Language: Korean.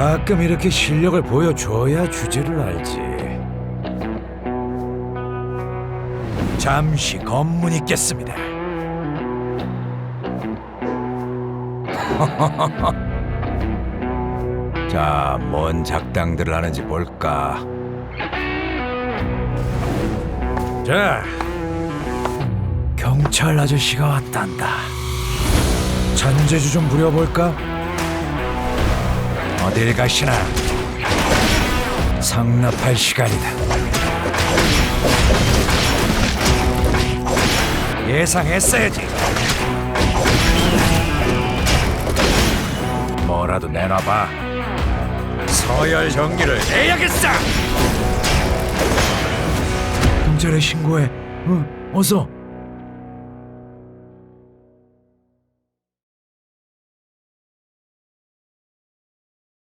가끔 이렇게 실력을 보여줘야 주제를 알지. 잠시 검문 있겠습니다. 자, 뭔 작당들을 하는지 볼까. 자, 경찰 아저씨가 왔단다. 잔재주 좀 부려볼까? 어딜 가시나? 상납할 시간이다. 예상했어야지. 뭐라도 내놔봐. 서열 정리를 내야겠어. 경찰에 신고해. 응, 어서.